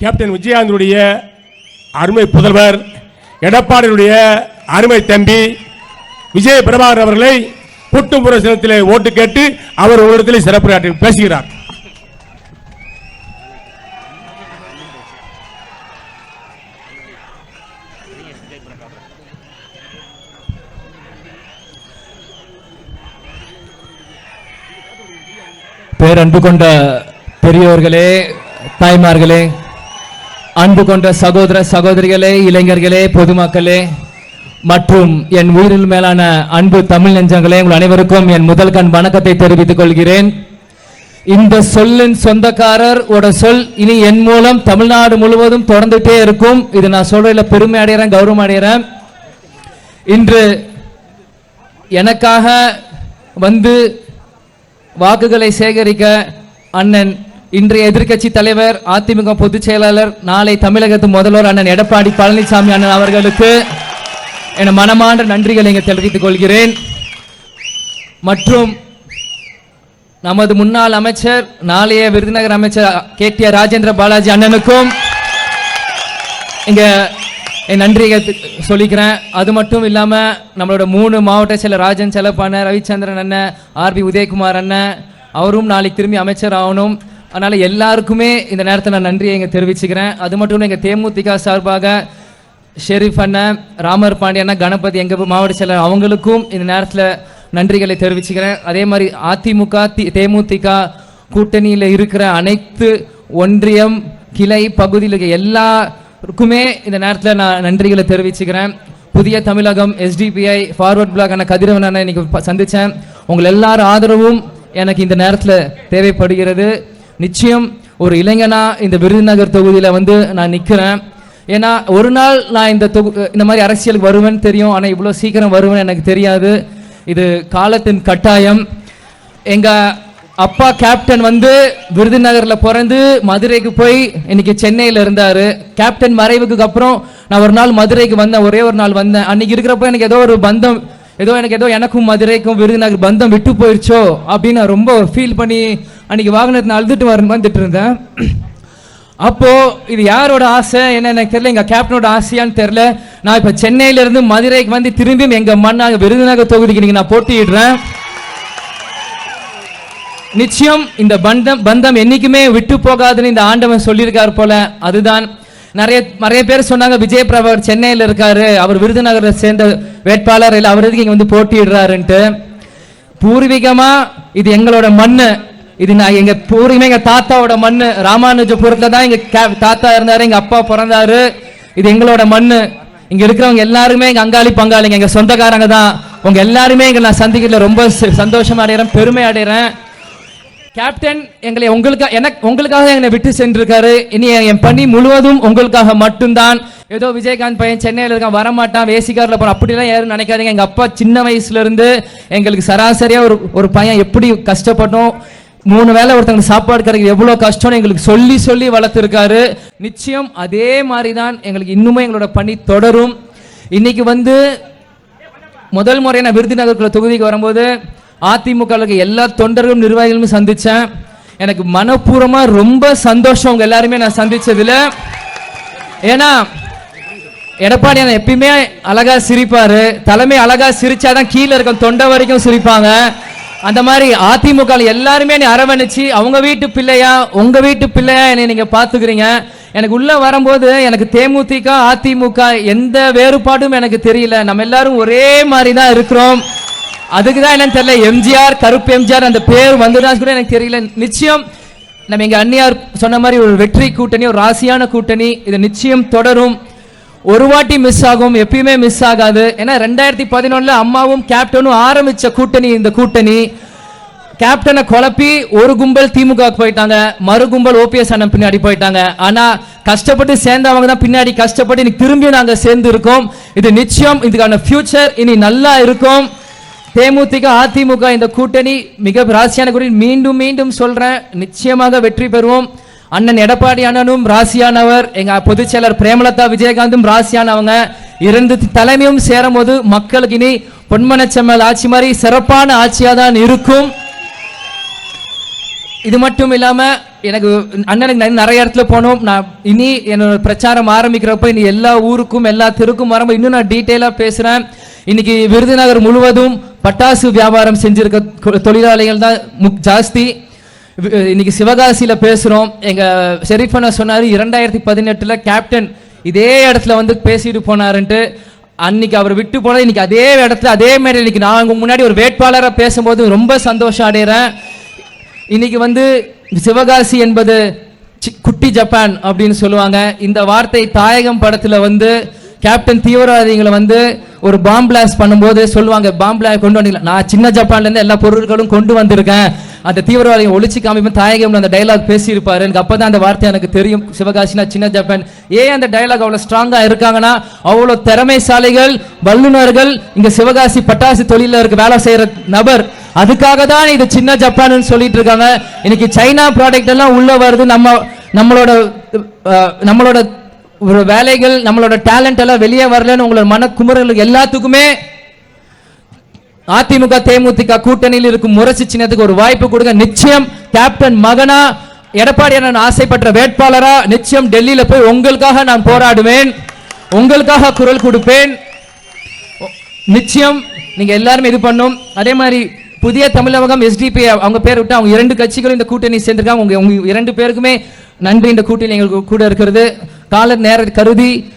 Captain விஜயகாந்தனுடைய அருமை புதல்வர் எடப்பாடியுடைய அருமை தம்பி விஜய பிரபாகர் அவர்களை புட்டுப்புற சின்னத்திலே ஓட்டு கேட்டு அவர் ஒரு சிறப்பு சிறப்புரையாற்றி பேசுகிறார். பேரன்பு கொண்ட பெரியவர்களே தாய்மார்களே அன்பு கொண்ட சகோதர சகோதரிகளே இளைஞர்களே பொதுமக்களே மற்றும் என் உயிரில் மேலான அன்பு தமிழ் நெஞ்சங்களே உங்கள் அனைவருக்கும் என் முதல் கண் வணக்கத்தை தெரிவித்துக் கொள்கிறேன். இந்த சொல்லின் சொந்தக்காரர் ஓட சொல் இனி என் மூலம் தமிழ்நாடு முழுவதும் தொடர்ந்துட்டே இருக்கும். இது நான் சொல்றதுல பெருமை அடைகிறேன் கௌரவம் அடைகிறேன் இன்று எனக்காக வந்து வாக்குகளை சேகரிக்க அண்ணன் இன்றைய எதிர்க்கட்சி தலைவர் அதிமுக பொதுச் செயலாளர் நாளை தமிழகத்து முதல்வர் அண்ணன் எடப்பாடி பழனிசாமி அண்ணன் அவர்களுக்கு என மனமார்ந்த நன்றிகளை இங்கே தெரிவித்துக் கொள்கிறேன். மற்றும் நமது முன்னாள் அமைச்சர் நாளைய விருதுநகர் அமைச்சர் K T R Rajendra Balaji அண்ணனுக்கும் இங்க என் நன்றியை சொல்லிக்கிறேன். அது மட்டும் இல்லாம நம்மளோட மூணு மாவட்ட செயலர் ராஜன் செலப்பான ரவிச்சந்திரன் அண்ணன் ஆர்பி உதயகுமார் அண்ணன் அவரும் நாளைக்கு திரும்பி அமைச்சர் ஆகணும். அதனால எல்லாருக்குமே இந்த நேரத்தில் நான் நன்றியை இங்கே தெரிவிச்சுக்கிறேன். அது மட்டும் இல்லை எங்கள் தேமுதிக சார்பாக ஷெரீஃப் அண்ணன் ராமர் பாண்டி கணபதி எங்கள் மாவட்ட செயலர் அவங்களுக்கும் இந்த நேரத்தில் நன்றிகளை தெரிவிச்சுக்கிறேன். அதே மாதிரி அதிமுக தி- தேமுதிக கூட்டணியில் இருக்கிற அனைத்து ஒன்றியம் கிளை பகுதியில் இருக்க எல்லாருக்குமே இந்த நேரத்தில் நான் நன்றிகளை தெரிவிச்சுக்கிறேன். Puthiya Tamilagam SDPI Forward black அண்ணன் கதிரவன் அண்ணன் இன்னைக்கு சந்தித்தேன் உங்கள் எல்லார் ஆதரவும் எனக்கு இந்த நேரத்தில் தேவைப்படுகிறது. நிச்சயம் ஒரு இளைஞனா இந்த விருதுநகர் தொகுதியில் வந்து நான் நிற்கிறேன் ஏன்னா ஒரு நாள் நான் இந்த தொகு இந்த மாதிரி அரசியலுக்கு வருவேன்னு தெரியும். ஆனால் இவ்வளோ சீக்கிரம் வருவேன்னு எனக்கு தெரியாது. இது காலத்தின் கட்டாயம். எங்கள் அப்பா கேப்டன் வந்து விருதுநகரில் பிறந்து மதுரைக்கு போய் இன்னைக்கு சென்னையில் இருந்தார். கேப்டன் மறைவுக்கு அப்புறம் நான் ஒரு நாள் மதுரைக்கு வந்தேன். ஒரே ஒரு நாள் வந்தேன். அன்னைக்கு இருக்கிறப்ப எனக்கு ஏதோ ஒரு பந்தம் ஏதோ எனக்கு ஏதோ எனக்கும் மதுரைக்கும் விருதுநகர் பந்தம் விட்டு போயிடுச்சோ அப்படின்னு நான் ரொம்ப ஃபீல் பண்ணி அன்னைக்கு வாகனத்தை அழுதுட்டு வர வந்துட்டு இருந்தேன். அப்போது இது யாரோட ஆசை? என்ன எனக்கு தெரியல. எங்கள் கேப்டனோட ஆசையான்னு தெரில நான் இப்போ சென்னையிலேருந்து மதுரைக்கு வந்து திரும்பியும் எங்கள் மண்ணாக விருதுநகர் தொகுதிக்கு நீங்கள் நான் போட்டியிடுறேன். நிச்சயம் இந்த பந்தம் பந்தம் என்றைக்குமே விட்டு போகாதுன்னு இந்த ஆண்டவன் சொல்லியிருக்கார் போல. அதுதான் நிறைய நிறைய பேர் சொன்னாங்க விஜய் பிரபர் சென்னையில் இருக்காரு. அவர் விருதுநகரை சேர்ந்த வேட்பாளர் இல்லை அவர் இங்கே வந்து போட்டியிடுறாருன்ட்டு. பூர்வீகமா இது எங்களோட மண் இது நான் எங்க பூர்வீகமா எங்க தாத்தாவோட மண் ராமானுஜபுரத்துல தான் எங்க தாத்தா இருந்தாரு எங்க அப்பா பிறந்தாரு. இது எங்களோட மண் இங்க இருக்கிறவங்க எல்லாருமே எங்க அங்காளி பங்காளிங்க. எங்க சொந்தக்காரங்க தான். உங்க எல்லாருமே இங்க நான் சந்திக்கிறதுல ரொம்ப ச- சந்தோஷம் அடைகிறேன் பெருமை அடைகிறேன் கேப்டன் எங்களை உங்களுக்காக எனக்கு உங்களுக்காக எங்களை விட்டு சென்றிருக்காரு. இனி என் பணி முழுவதும் உங்களுக்காக மட்டும்தான். ஏதோ விஜயகாந்த் பையன் சென்னையில் இருக்கான் வரமாட்டான் வேசிக்காரில் போன அப்படிலாம் யாரும் நினைக்காதீங்க. எங்கள் அப்பா சின்ன வயசுலேருந்து எங்களுக்கு சராசரியாக ஒரு ஒரு பையன் எப்படி கஷ்டப்பட்டோம். மூணு வேளை ஒருத்தங்க சாப்பாடு கிடைக்கிறது எவ்வளோ கஷ்டம்னு எங்களுக்கு சொல்லி சொல்லி வளர்த்துருக்காரு. நிச்சயம் அதே மாதிரி தான் எங்களுக்கு இன்னுமே எங்களோட பணி தொடரும். இன்னைக்கு வந்து முதல் முறையான விருதுநகர் தொகுதிக்கு வரும்போது அதிமுக எல்லா தொண்டர்களும் நிர்வாகிகளும் சந்திச்சேன். எனக்கு மனப்பூர்வமா ரொம்ப சந்தோஷம். உங்க எல்லாருமே நான் சந்திச்சதுல. ஏன்னா எடப்பாடி அண்ணன் எப்பயுமே அழகா சிரிப்பாரு. தலைமை அழகா சிரிச்சாதான் கீழே இருக்க தொண்டை வரைக்கும் சிரிப்பாங்க. அந்த மாதிரி அதிமுக எல்லாருமே என்னை அரவணைச்சு அவங்க வீட்டு பிள்ளையா? உங்க வீட்டு பிள்ளையா? என்னை நீங்க பாத்துக்கிறீங்க. எனக்கு உள்ள வரும்போது எனக்கு தேமுதிக அதிமுக எந்த வேறுபாடும் எனக்கு தெரியல. நம்ம எல்லாரும் ஒரே மாதிரி தான் இருக்கிறோம். அதுக்கு தான் என்னன்னு தெரியல. எம்ஜிஆர் கருப்பு எம்ஜிஆர் அந்த பேர் வந்துதான் கூட எனக்கு தெரியல. நிச்சயம் நம்ம எங்க அந்நியார் சொன்ன மாதிரி ஒரு வெற்றி கூட்டணி ஒரு ராசியான கூட்டணி இது நிச்சயம் தொடரும். ஒரு வாட்டி மிஸ் ஆகும் எப்பயுமே மிஸ் ஆகாது. ஏன்னா ரெண்டாயிரத்தி பதினொன்னுல அம்மாவும் கேப்டனும் ஆரம்பிச்ச கூட்டணி இந்த கூட்டணி. கேப்டனை குழப்பி ஒரு கும்பல் திமுக போயிட்டாங்க. மறு கும்பல் ஓபிஎஸ் அண்ணன் பின்னாடி போயிட்டாங்க. ஆனா கஷ்டப்பட்டு சேர்ந்தவங்க தான் பின்னாடி கஷ்டப்பட்டு இன்னைக்கு திரும்பியும் நாங்க சேர்ந்து இருக்கோம் இது நிச்சயம் இதுக்கான ஃபியூச்சர் இனி நல்லா இருக்கும். தேமுதிக அதிமுக இந்த கூட்டணி மிக ராசியான கூட்டணி மீண்டும் மீண்டும் சொல்றேன். நிச்சயமாக வெற்றி பெறுவோம். அண்ணன் எடப்பாடி அண்ணனும் ராசியானவர். எங்க பொதுச் செயலர் பிரேமலதா விஜயகாந்தும் ராசியானவங்க. இரண்டு தலைமையும் சேரும் போது மக்களுக்கு இனி பொன்மனச்செம்மல் ஆட்சி மாதிரி சிறப்பான ஆட்சியா தான் இருக்கும். இது மட்டும் இல்லாம எனக்கு அண்ணனுக்கு நிறைய இடத்துல போனோம். நான் இனி என்னோட பிரச்சாரம் ஆரம்பிக்கிறப்ப இனி எல்லா ஊருக்கும் எல்லா தெருக்கும் வரும்போது இன்னும் நான் டீட்டெயிலாக பேசுகிறேன் இன்னைக்கு விருதுநகர் முழுவதும் பட்டாசு வியாபாரம் செஞ்சிருக்க தொழிலாளிகள் தான் முக் ஜாஸ்தி. இன்னைக்கு இன்னைக்கு பேசுகிறோம் எங்கள் ஷெரீஃப் அண்ணா சொன்னார் இரண்டாயிரத்தி பதினெட்டில் கேப்டன் இதே இடத்துல வந்து பேசிட்டு போனாருன்ட்டு. அன்னைக்கு அவர் விட்டு போனது இன்னைக்கு அதே இடத்துல அதே மாதிரி இன்னைக்கு நான் உங்கள் முன்னாடி ஒரு வேட்பாளராக பேசும்போது ரொம்ப சந்தோஷம் அடைகிறேன் இன்னைக்கு வந்து சிவகாசி என்பது குட்டி ஜப்பான் அப்படின்னு சொல்லுவாங்க. இந்த வார்த்தை தாயகம் படத்தில் வந்து கேப்டன் தீவிரவாதிகளை வந்து ஒரு பாம் பிளாஸ்ட் பண்ணும்போது சொல்லுவாங்க பாம் பிளாஸ்ட் கொண்டு வந்தீங்களா? நான் சின்ன ஜப்பான்லேருந்து எல்லா பொருட்களும் கொண்டு வந்திருக்கேன். அந்த தீவிரவாதிகளை ஒழிச்சு காமிப்பேன் தாயகம்ல அந்த டைலாக் பேசியிருப்பாரு. எனக்கு அப்போ தான் அந்த வார்த்தை எனக்கு தெரியும். சிவகாசினா சின்ன ஜப்பான். ஏன் அந்த டைலாக் அவ்வளோ ஸ்ட்ராங்காக இருக்காங்கன்னா அவ்வளோ திறமைசாலிகள் வல்லுநர்கள் இங்கே சிவகாசி பட்டாசு தொழிலில் இருக்க வேலை செய்கிற நபர். அதுக்காக தான் இது சின்ன ஜப்பான்னு சொல்லிட்டு இருக்காங்க. இன்னைக்கு சைனா ப்ராடக்ட் எல்லாம் உள்ள வருது. நம்ம நம்மளோட நம்மளோட ஒரு வேலைகள் நம்மளோட டேலண்ட் எல்லாம் வெளியே வரலன்னு உங்களோட மன எல்லாத்துக்குமே அதிமுக தேமுதிக கூட்டணியில் இருக்கும் முரசு சின்னத்துக்கு ஒரு வாய்ப்பு கொடுங்க. நிச்சயம் கேப்டன் மகனா எடப்பாடி அண்ணன் ஆசைப்பட்ட வேட்பாளரா நிச்சயம் டெல்லியில போய் உங்களுக்காக நான் போராடுவேன். உங்களுக்காக குரல் கொடுப்பேன். நிச்சயம் நீங்க எல்லாருமே இது பண்ணும். அதே மாதிரி புதிய தமிழகம் எஸ்டிபி அவங்க பேர் விட்டு அவங்க இரண்டு கட்சிகளும் இந்த கூட்டணி சேர்ந்திருக்காங்க. உங்க இரண்டு பேருக்குமே நன்றி. இந்த கூட்டணி எங்களுக்கு கூட இருக்கிறது. கால நேர கருதி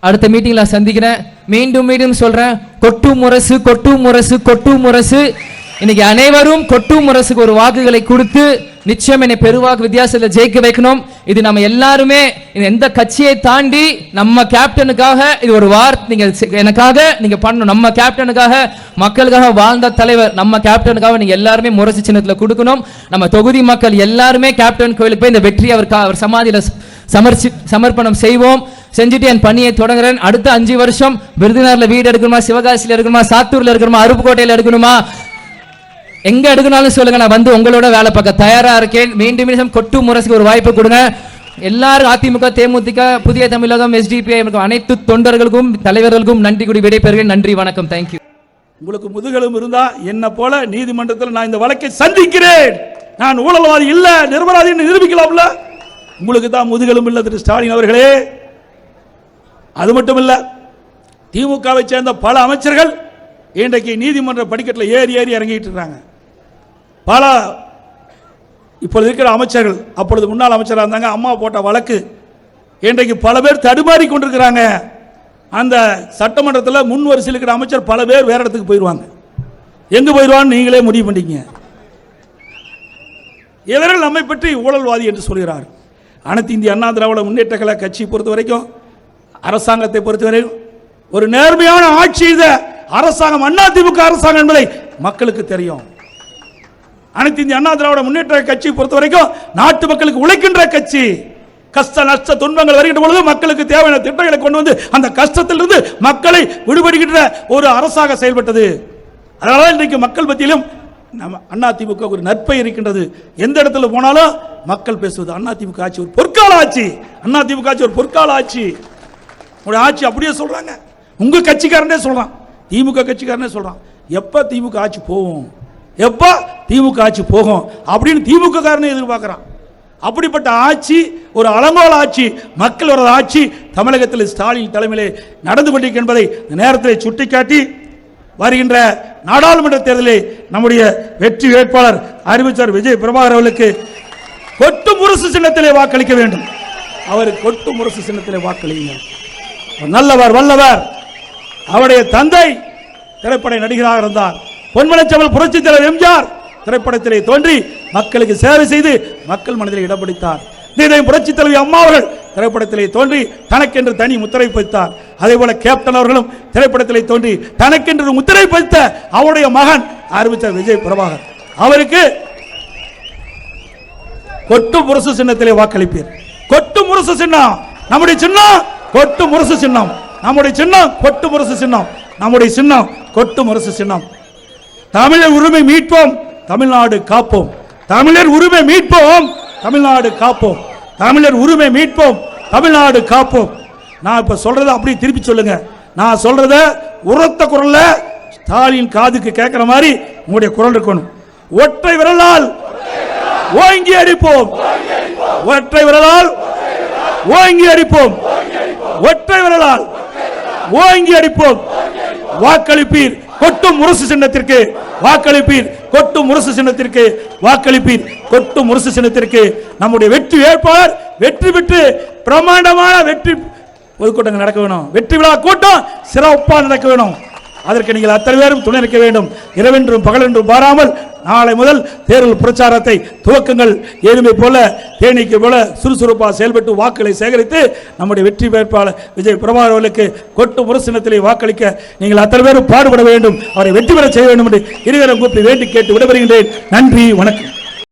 அடுத்த மீட்டிங்ல சந்திக்கிறேன். மீண்டும் மீண்டும் சொல்றேன். கொட்டு முரசு கொட்டு முரசு கொட்டு முரசு. இன்னைக்கு அனைவரும் கொட்டு முரசுக்கு ஒரு வாக்குகளை கொடுத்து நிச்சயம் என்னை பெருவாக்கு வித்தியாசத்தில் ஜெயிக்க வைக்கணும். இது நம்ம எல்லாருமே எந்த கட்சியை தாண்டி நம்ம கேப்டனுக்காக இது ஒரு வார் நீங்க எனக்காக நீங்க பண்ணணும். நம்ம கேப்டனுக்காக மக்களுக்காக வாழ்ந்த தலைவர் நம்ம கேப்டனுக்காக நீங்க எல்லாருமே முரசு சின்னத்தில் கொடுக்கணும். நம்ம தொகுதி மக்கள் எல்லாருமே கேப்டன் கோயிலுக்கு போய் இந்த வெற்றி அவர் கா- அவர் சமாதியில சமர்ச்சி சமர்ப்பணம் செய்வோம். செஞ்சுட்டு என் பணியை தொடங்குறேன். அடுத்த அஞ்சு வருஷம் விருதுநகர்ல வீடு எடுக்கணுமா சிவகாசியில் இருக்கணுமா சாத்தூர்ல இருக்கணுமா அருப்புக்கோட்டையில் எடுக்கணுமா எங்க எடுக்கனாலும் சொல்லுங்க நான் வந்து உங்களோட வேலை பார்க்க தயாரா இருக்கேன். மீண்டும் மீண்டும் கொட்டு முரசுக்கு ஒரு வாய்ப்பு கொடுங்க. எல்லாரும் அதிமுக தேமுதிக புதிய தமிழகம் எஸ்டிபிஐ அனைத்து தொண்டர்களுக்கும் தலைவர்களுக்கும் நன்றி கூடி விடைபெறுகிறேன். நன்றி வணக்கம். தேங்க்யூ உங்களுக்கு முதுகெலும் இருந்தா என்ன போல நீதிமன்றத்தில் நான் இந்த வழக்கை சந்திக்கிறேன். நான் ஊழல்வாதி இல்ல நிர்மலாதி நிரூபிக்கலாம்ல. உங்களுக்கு தான் முதுகெலும் இல்ல திரு ஸ்டாலின் அவர்களே. அது மட்டும் இல்ல திமுகவை சேர்ந்த பல அமைச்சர்கள் இன்றைக்கு நீதிமன்ற படிக்கட்டில் ஏறி ஏறி இறங்கிட்டு இருக்காங்க. பல இப்பொழுது இருக்கிற அமைச்சர்கள் அப்பொழுது முன்னாள் அமைச்சராக இருந்தாங்க அம்மா போட்ட வழக்கு இன்றைக்கு பல பேர் தடுமாறி கொண்டிருக்கிறாங்க. அந்த சட்டமன்றத்தில் முன் வரிசையில் இருக்கிற அமைச்சர் பல பேர் வேற இடத்துக்கு போயிடுவாங்க எங்க போயிடுவான்னு நீங்களே முடிவு பண்ணிக்கங்க இவர்கள் நம்மை பற்றி ஊழல்வாதி என்று சொல்கிறார். அனைத்து இந்திய அண்ணா திராவிட முன்னேற்ற கழக கட்சி பொறுத்த வரைக்கும் அரசாங்கத்தை பொறுத்தவரையும் ஒரு நேர்மையான ஆட்சி செய்த அரசாங்கம் அதிமுக அரசாங்கம் என்பதை மக்களுக்கு தெரியும். அனைத்து இந்திய அண்ணா திராவிட முன்னேற்ற கட்சி பொறுத்த வரைக்கும் நாட்டு மக்களுக்கு உழைக்கின்ற கட்சி. கஷ்ட நஷ்ட துன்பங்கள் வருகின்ற பொழுது மக்களுக்கு தேவையான திட்டங்களை கொண்டு வந்து அந்த கஷ்டத்திலிருந்து மக்களை விடுபடுகின்ற ஒரு அரசாக செயல்பட்டது. அதனால இன்றைக்கு மக்கள் மத்தியிலும் நம்ம அண்ணா திமுக ஒரு நற்பை இருக்கின்றது. எந்த இடத்துல போனாலும் மக்கள் பேசுவது அண்ணா திமுக ஆட்சி ஒரு பொற்கால ஆட்சி. அண்ணா திமுக ஆட்சி ஒரு பொற்கால ஆட்சி. உங்களுடைய ஆட்சி அப்படியே சொல்றாங்க. உங்க கட்சிக்காரனே சொல்றான். திமுக கட்சிக்காரனே சொல்றான். எப்ப திமுக ஆட்சி போகும் எப்போ திமுக ஆட்சி போகும் அப்படின்னு திமுக காரணம் எதிர்பார்க்குறான். அப்படிப்பட்ட ஆட்சி ஒரு அலங்கோல ஆட்சி மக்கள் வரது ஆட்சி தமிழகத்தில் ஸ்டாலின் தலைமையிலே நடந்து கொண்டிருக்க என்பதை இந்த நேரத்தில் சுட்டிக்காட்டி வருகின்ற நாடாளுமன்ற தேர்தலில் நம்முடைய வெற்றி வேட்பாளர் அறிவிச்சர் விஜய் பிரபாகர் அவர்களுக்கு கொட்டு முரசு சின்னத்திலே வாக்களிக்க வேண்டும். அவர் கொட்டு முரசு சின்னத்திலே வாக்களிங்க. நல்லவர் வல்லவர். அவருடைய தந்தை திரைப்பட நடிகராக இருந்தார். பொன்மனச்சமல் புரட்சி தலைவர் எம்ஜிஆர் திரைப்படத்திலே தோன்றி மக்களுக்கு சேவை செய்து மக்கள் மனதில் இடம் பிடித்தார். இதே புரட்சி தலைவி அம்மா அவர்கள் திரைப்படத்திலே தோன்றி தனக்கென்று தனி முத்திரை பதித்தார். அதே போல கேப்டன் அவர்களும் திரைப்படத்திலே தோன்றி தனக்கென்று முத்திரை பதித்த அவருடைய மகன் அறிவித்தார் விஜய் பிரபாகர். அவருக்கு கொட்டு முரசு சின்னத்திலே வாக்களிப்பீர். கொட்டு முரசு சின்னம். நம்முடைய சின்னம் கொட்டு முரசு சின்னம். நம்முடைய சின்னம் கொட்டு முரசு சின்னம். நம்முடைய சின்னம் கொட்டு முரசு சின்னம். தமிழர் உரிமை மீட்போம் தமிழ்நாடு காப்போம். தமிழர் உரிமை மீட்போம் தமிழ்நாடு காப்போம். தமிழர் உரிமை மீட்போம் தமிழ்நாடு காப்போம். நான் இப்ப சொல்றத அப்படியே திருப்பி சொல்லுங்க. நான் சொல்றத உரத்த குரல்ல ஸ்டாலின் காதுக்கு கேட்கிற மாதிரி உங்களுடைய குரல் இருக்கணும். ஒற்றை விரலால் ஓங்கி அடிப்போம். ஒற்றை விரலால் ஓங்கி அடிப்போம். ஒற்றை விரலால் ஓங்கி அடிப்போம். வாக்களிப்பீர். கொட்டும் முரசு சின்னத்திற்கு வாக்களிப்பீர். கொட்டும் முரசு சின்னத்திற்கு வாக்களிப்பீர். கொட்டும் முரசு சின்னத்திற்கு நம்முடைய வெற்றி வேட்பாளர் வெற்றி பெற்று பிரமாண்டமான வெற்றி பொதுக்கூட்டங்கள் நடக்க வேணும். வெற்றி விழா கூட்டம் சிறப்பாக நடக்க வேணும். அதற்கு நீங்கள் அத்தனை பேரும் துணை நிற்க வேண்டும். இரவென்றும் பகலென்றும் பாராமல் நாளை முதல் தேர்தல் பிரச்சாரத்தை துவக்கங்கள். எருமை போல தேனீக்கு போல சுறுசுறுப்பாக செயல்பட்டு வாக்குகளை சேகரித்து நம்முடைய வெற்றி வேட்பாளர் விஜய் பிரபாகர் அவர்களுக்கு கொட்டு முரசினத்திலே வாக்களிக்க நீங்கள் அத்தனை பேரும் பாடுபட வேண்டும். அவரை வெற்றி பெற செய்ய வேண்டும் என்று இருவரும் கூப்பி வேண்டி கேட்டு விடைபெறுகின்றேன். நன்றி வணக்கம்.